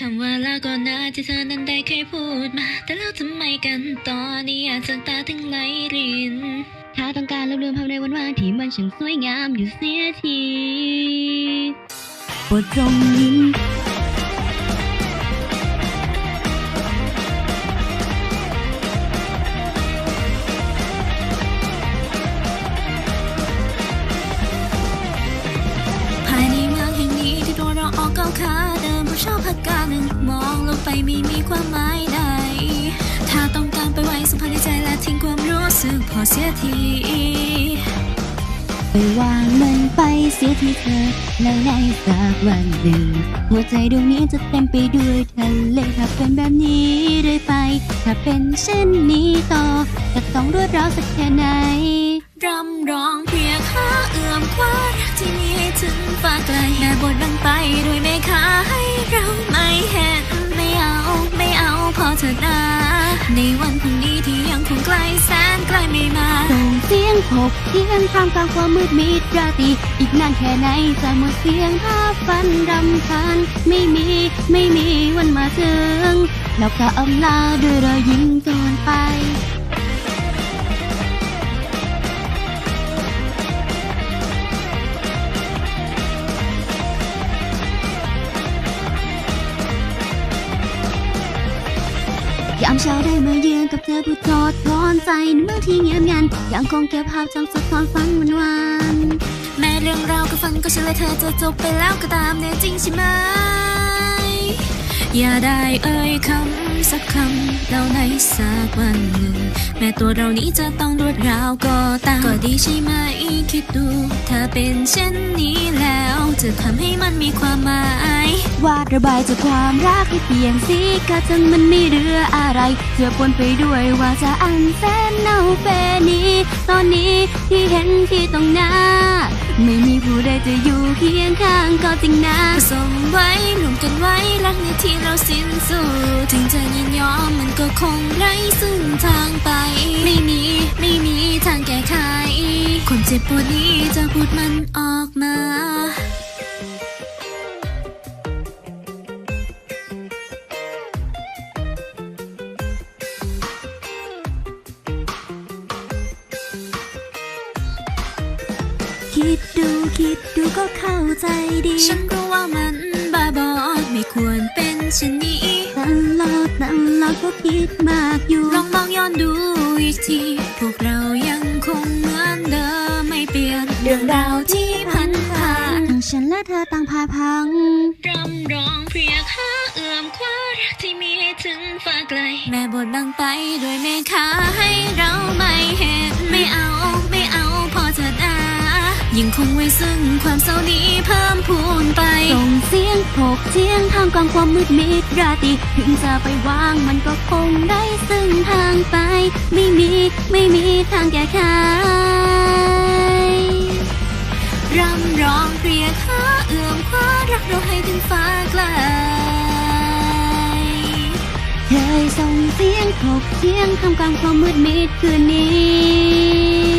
คำว่าลาก่อนนะที่เธอนั้นได้เคยพูดมา แต่แล้วทำไมกันตอนนี้อากจากตาถึงไหลริน ถ้าต้องการลืมลืมภาพในวันวานที่มันช่างสวยงามอยู่เสียทีโปรดจงยิ้มภายในเมืองแห่งนี้ที่ตัวเราออกก้าวขา ชอบพักการหนึ่งมองลงไปไม่มีความหมายใด ถ้าต้องการไปไว้สัมพันธ์ในใจและทิ้งความรู้สึกพอเสียทีไปวางมันไปเสียทีเธอแล้วในสักวันหนึ่ง หัวใจดวงนี้จะเต็มไปด้วยทะเลถ้าเป็นแบบนี้เรื่อยไป ถ้าเป็นเช่นนี้ต่อจะต้องรวดร้าวสักแค่ไหนรำร้องเพียงข้าเอื้อมคว้ารักที่มีให้ถึงฟ้าไกลแม่บทบังไปด้วยเม เราไม่เห็นไม่เอา ไม่เอาพอเถิดนะในวันพรุ่งนี้ที่ยังคงไกลแสนไกลไม่มาส่งเสียงถกเทียงท่ามกลางความมืดมิดราตรีอีกนานแค่ไหนจะหมดเสียงภาพฝันรำคาญไม่มีไม่มีวันมาถึงแล้วก็อำลาด้วยรอยยิ้มก่อนไป ยามเช้าได้มาเยือนกับเธอผู้ทอดถอนใจในเมื่อที่เงียบงันยังคงเก็บภาพจำสะท้อนฝันวันวันแม้เรื่องราวก็ฟังก็เชื่อเธอจะจบไปแล้วก็ตามเน่จริงใช่ไหม อย่าได้เอ่ยคำสักคำแล้วในสักวันหนึ่งแม้ตัวเรานี้จะต้องรวดราวก็ตามก็ดีใช่ไหมคิดดู ถ้าเป็นเช่นนี้แล้ว จะทำให้มันมีความหมาย วาดระบายจากความรักให้เปลี่ยนสีกะจังมันไม่เหลืออะไรเจือปนไปด้วยว่าจะอันแสนเน่าเฟนี้ ตอนนี้ที่เห็นที่ตรงหน้าไม่มีผู้ใดจะอยู่เคียงข้างก็จริงนะผสมไว้รวมกันไว้ รักในที่เราสิ้นสุดถึงจะยินยอมมันก็คงไร้ซึ่งทางไป ไม่มีไม่มีทางแก้ไขความเจ็บปวดนี้จะพูดมันออกมาคิดดูคิดดูก็เข้าใจดี ฉันรู้ว่ามัน ควรเป็นเช่นนี้ตลอดตลอดก็คิดมากอยู่ ลองมองย้อนดูอีกที พวกเรายังคงเหมือนเดิมไม่เปลี่ยน เรื่องราวที่พันผ่านทั้งฉันและเธอต่างพาพังรำร้องเพรียกหาเอื้อมคว้ารักที่มีให้ถึงฟ้าไกล แม่บทบังไปด้วยเมฆาให้เราไม่เห็น ไม่เอาไม่เอาพอเถิดอายิ่งคงไว้ซึ่งความเศร้านี้ เสียงถกเทียงท่ามกลางความมืดมิดราตรีถึงจะไปวางมันก็คงได้ซึ่งทางไป ไม่มีไม่มีทางแก้ไขรำร้องเรียกหาเอื้อมคว้ารักเราให้ถึงฟ้าไกลเคยส่งเสียงถกเทียงท่ามกลางความมืดมิดคืนนี้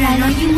ลายรอยยิ้ม